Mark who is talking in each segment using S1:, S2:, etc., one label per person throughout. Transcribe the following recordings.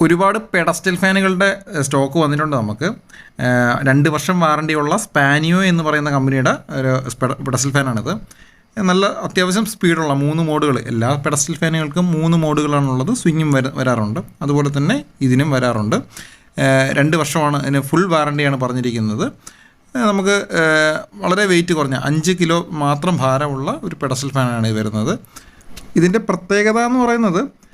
S1: ഒരുപാട് pedestal ഫാനുകളുടെ stock വന്നിട്ടുണ്ട് നമുക്ക്. രണ്ട് വർഷം വാറണ്ടിയുള്ള സ്പാനിയോ എന്ന് പറയുന്ന കമ്പനിയുടെ ഒരു പെഡസ്റ്റൽ ഫാനാണിത്. നല്ല അത്യാവശ്യം സ്പീഡുള്ള മൂന്ന് മോഡുകൾ എല്ലാ പെഡസ്റ്റൽ ഫാനുകൾക്കും മൂന്ന് മോഡുകളാണുള്ളത്. സ്വിങ്ങും വര വരാറുണ്ട്. അതുപോലെ തന്നെ ഇതിനും വരാറുണ്ട്. രണ്ട് വർഷമാണ് ഇതിന് ഫുൾ വാറണ്ടിയാണ് പറഞ്ഞിരിക്കുന്നത്. നമുക്ക് വളരെ വെയിറ്റ് കുറഞ്ഞ അഞ്ച് കിലോ മാത്രം ഭാരമുള്ള ഒരു പെഡസ്റ്റൽ ഫാനാണ് ഇത് വരുന്നത്. ഇതിന്റെ പ്രത്യേകത എന്ന് പറയുന്നത്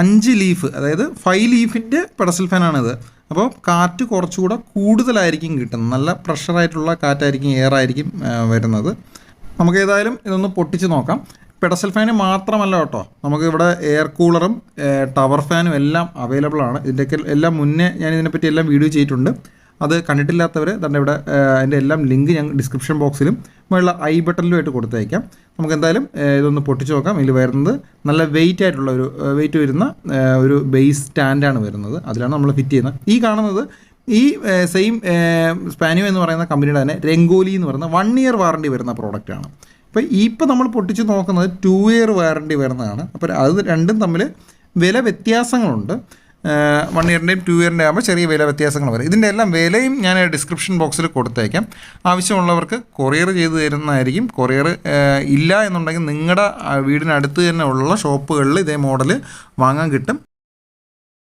S1: അഞ്ച് ലീഫ് അതായത് ഫൈവ് ലീഫിന്റെ പെഡസൽ ഫാനാണിത് അപ്പോൾ കാറ്റ് കുറച്ചുകൂടെ കൂടുതലായിരിക്കും കിട്ടുന്നത്. നല്ല പ്രഷറായിട്ടുള്ള കാറ്റായിരിക്കും എയർ ആയിരിക്കും വരുന്നത്. നമുക്ക് ഏതായാലും ഇതൊന്ന് പൊട്ടിച്ച് നോക്കാം. പെഡസൽ ഫാന് മാത്രമല്ല കേട്ടോ. നമുക്ക് ഇവിടെ എയർ കൂളറും ടവർ ഫാനും എല്ലാം അവൈലബിൾ ആണ്. ഇതിന്റെയൊക്കെ എല്ലാം മുന്നേ ഞാൻ ഇതിനെപ്പറ്റി എല്ലാം വീഡിയോ ചെയ്തിട്ടുണ്ട്. അത് കണ്ടിട്ടില്ലാത്തവർ തന്നെ ഇവിടെ അതിന്റെ എല്ലാം ലിങ്ക് ഞാൻ ഡിസ്ക്രിപ്ഷൻ ബോക്സിലും മുകളിലുള്ള ഐ ബട്ടണിലുമായിട്ട് കൊടുത്തയക്കാം നമുക്ക് എന്തായാലും ഇതൊന്ന് പൊട്ടിച്ച് നോക്കാം. ഇതിൽ വരുന്നത് നല്ല വെയിറ്റ് ആയിട്ടുള്ള ഒരു വെയിറ്റ് വരുന്ന ഒരു ബേസ് സ്റ്റാൻഡാണ് വരുന്നത്. അതിലാണ് നമ്മൾ ഫിറ്റ് ചെയ്യുന്നത്. ഈ കാണുന്നത് ഈ സെയിം സ്പാനിയോ എന്ന് പറയുന്ന കമ്പനിയുടെ തന്നെ രംഗോലി എന്ന് പറയുന്ന വൺ ഇയർ വാറണ്ടി വരുന്ന പ്രോഡക്റ്റാണ് അപ്പോൾ ഇപ്പോൾ നമ്മൾ പൊട്ടിച്ച് നോക്കുന്നത് ടു ഇയർ വാറണ്ടി വരുന്നതാണ്. അപ്പോൾ അത് രണ്ടും തമ്മിൽ വില വ്യത്യാസങ്ങളുണ്ട്. വൺ ഇയറിന്റെയും ടു ഇയറിന്റെ ആകുമ്പോൾ ചെറിയ വില വ്യത്യാസങ്ങൾ വരും. ഇതിന്റെ എല്ലാം വിലയും ഞാൻ ഡിസ്ക്രിപ്ഷൻ ബോക്സിൽ കൊടുത്തേക്കാം. ആവശ്യമുള്ളവർക്ക് കൊറിയർ ചെയ്ത് തരുന്നതായിരിക്കും. കൊറിയർ ഇല്ല എന്നുണ്ടെങ്കിൽ നിങ്ങളുടെ വീടിനടുത്ത് തന്നെ ഉള്ള ഷോപ്പുകളിൽ ഇതേ മോഡൽ വാങ്ങാൻ കിട്ടും.